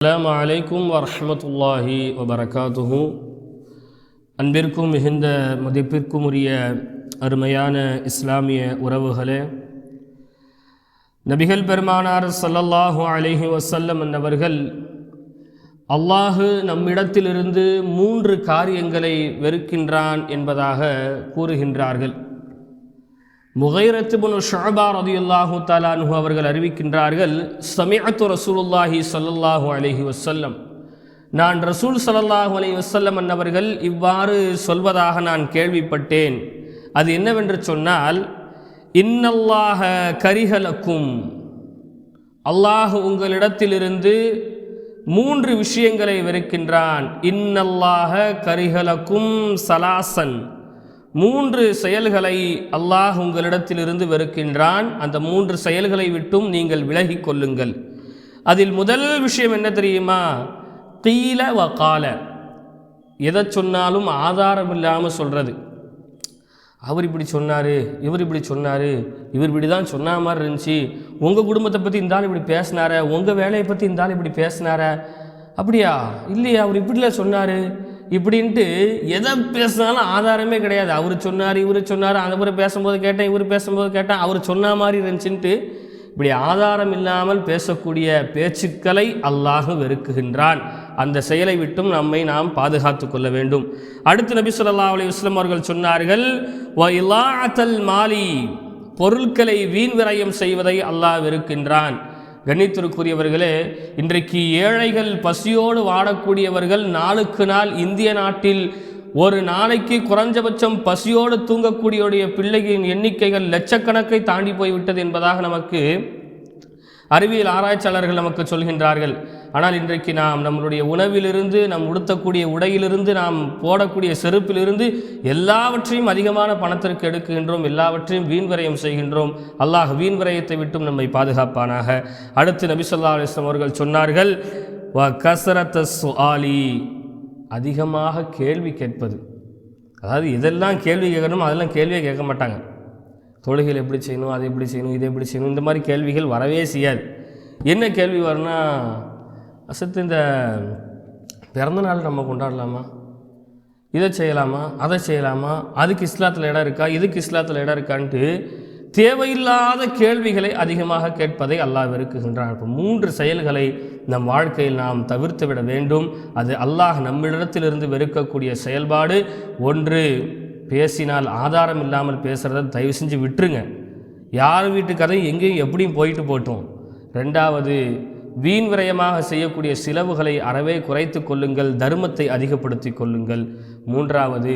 அலாம் அலைக்கும் வரமத்துல்லாஹி வபரகாத்துஹூ. அன்பிற்கும் மிகுந்த மதிப்பிற்கும் உரிய அருமையான இஸ்லாமிய உறவுகளே நபிகள் பெருமானார் சல்லல்லாஹு அலஹி வசல்லம் என்னவர்கள் அல்லாஹு நம்மிடத்திலிருந்து மூன்று காரியங்களை வெறுக்கின்றான் என்பதாக கூறுகின்றார்கள். முகைரத்துபுனு ஷாபா ரதியுல்லாஹு தாலானு அவர்கள் அறிவிக்கின்றார்கள் சமிஅத்து ரசூலுல்லாஹி ஸல்லல்லாஹு அலஹி வசல்லம் நான் ரசூல் ஸல்லல்லாஹு அலி வசல்லம் அன்னவர்கள் இவ்வாறு சொல்வதாக நான் கேள்விப்பட்டேன். அது என்னவென்று சொன்னால் இன்னல்லாஹ கரிஹலக்கும் அல்லாஹ் உங்களிடத்திலிருந்து மூன்று விஷயங்களை வெறுக்கின்றான். இன்னல்லாஹ கரிஹலக்கும் சலாசன் மூன்று செயல்களை அல்லாஹ் உங்களிடத்திலிருந்து வெறுக்கின்றான். அந்த மூன்று செயல்களை விட்டும் நீங்கள் விலகி கொள்ளுங்கள். அதில் முதல் விஷயம் என்ன தெரியுமா? கீல வ கால. எதை சொன்னாலும் ஆதாரம் இல்லாமல் சொல்கிறது அவர் இப்படி சொன்னார் இவர் இப்படி சொன்னார் இவர் இப்படி தான் சொன்ன மாதிரி இருந்துச்சு. உங்கள் குடும்பத்தை பற்றி இருந்தாலும் இப்படி பேசினார உங்கள் வேலையை பற்றி இருந்தாலும் இப்படி பேசினார. அப்படியா? இல்லையா? அவர் இப்படிலாம் சொன்னார். இப்படின்ட்டு எதை பேசினாலும் ஆதாரமே கிடையாது. அவர் சொன்னார் இவர் சொன்னார் அந்த முறை பேசும்போது கேட்டேன் இவர் பேசும்போது கேட்டேன் அவர் சொன்ன மாதிரி இருந்துச்சுன்ட்டு இப்படி ஆதாரம் இல்லாமல் பேசக்கூடிய பேச்சுக்களை அல்லாஹ் வெறுக்குகின்றான். அந்த செயலை விட்டும் நம்மை நாம் பாதுகாத்து கொள்ள வேண்டும். அடுத்து நபி சொல்லா அலி வஸல்லம் அவர்கள் சொன்னார்கள் வ மாலி பொருட்களை வீண் விரயம் செய்வதை அல்லாஹ் வெறுக்கின்றான். கண்ணித்திற்குரியவர்களே இன்றைக்கு ஏழைகள் பசியோடு வாடக்கூடியவர்கள் நாளுக்கு நாள் இந்திய நாட்டில் ஒரு நாளைக்கு குறைஞ்சபட்சம் பசியோடு தூங்கக்கூடியவுடைய பிள்ளைகளின் எண்ணிக்கைகள் லட்சக்கணக்கை தாண்டி போய்விட்டது என்பதாக நமக்கு அறிவியல் ஆராய்ச்சியாளர்கள் நமக்கு சொல்கின்றார்கள். ஆனால் இன்றைக்கு நாம் நம்மளுடைய உணவிலிருந்து நம் உடுத்தக்கூடிய உடையிலிருந்து நாம் போடக்கூடிய செருப்பிலிருந்து எல்லாவற்றையும் அதிகமான பணத்திற்கு எடுக்கின்றோம். எல்லாவற்றையும் வீண்வரையம் செய்கின்றோம். அல்லாஹ் வீண்வரையத்தை விட்டும் நம்மை பாதுகாப்பானாக. அடுத்து நபி சொல்லா அலிஸ்லாம் அவர்கள் சொன்னார்கள் வ கசரத்த சுஆலி அதிகமாக கேள்வி கேட்பது. அதாவது இதெல்லாம் கேள்வி கேட்கணும் அதெல்லாம் கேள்வியே கேட்க மாட்டாங்க. தொழுகையில் எப்படி செய்யணும் அதை எப்படி செய்யணும் இதை எப்படி செய்யணும் இந்த மாதிரி கேள்விகள் வரவே செய்யாது. என்ன கேள்வி வரும்னா அசத்து இந்த பிறந்தநாள் நம்ம கொண்டாடலாமா? இதை செய்யலாமா? அதை செய்யலாமா? அதுக்கு இஸ்லாத்தில் இடம் இருக்கா? இதுக்கு இஸ்லாத்தில் இடம் இருக்கான்ட்டு தேவையில்லாத கேள்விகளை அதிகமாக கேட்பதை அல்லாஹ் வெறுக்குகின்றான். இப்போ மூன்று செயல்களை நம் வாழ்க்கையில் நாம் தவிர்த்து விட வேண்டும். அது அல்லாஹ் நம்மிடத்திலிருந்து வெறுக்கக்கூடிய செயல்பாடு. ஒன்று பேசினால் ஆதாரம் இல்லாமல் பேசுகிறத தயவு செஞ்சு விட்டுருங்க. யார் வீட்டு கதையும் எங்கேயும் எப்படியும் போயிட்டு போட்டோம். ரெண்டாவது வீண் விரயமாக செய்யக்கூடிய செலவுகளை அறவே குறைத்து கொள்ளுங்கள் தர்மத்தை அதிகப்படுத்தி கொள்ளுங்கள். மூன்றாவது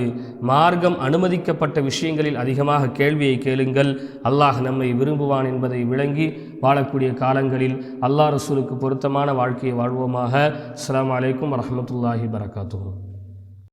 மார்க்கம் அனுமதிக்கப்பட்ட விஷயங்களில் அதிகமாக கேள்வியை கேளுங்கள். அல்லாஹ் நம்மை விரும்புவான் என்பதை விளங்கி வாழக்கூடிய காலங்களில் அல்லாஹ் ரசூலுக்கு பொருத்தமான வாழ்க்கையை வாழ்வோமாக. அஸ்லாம் அலைக்கும் வரமத்துல்லாஹி வரகாத்தூர்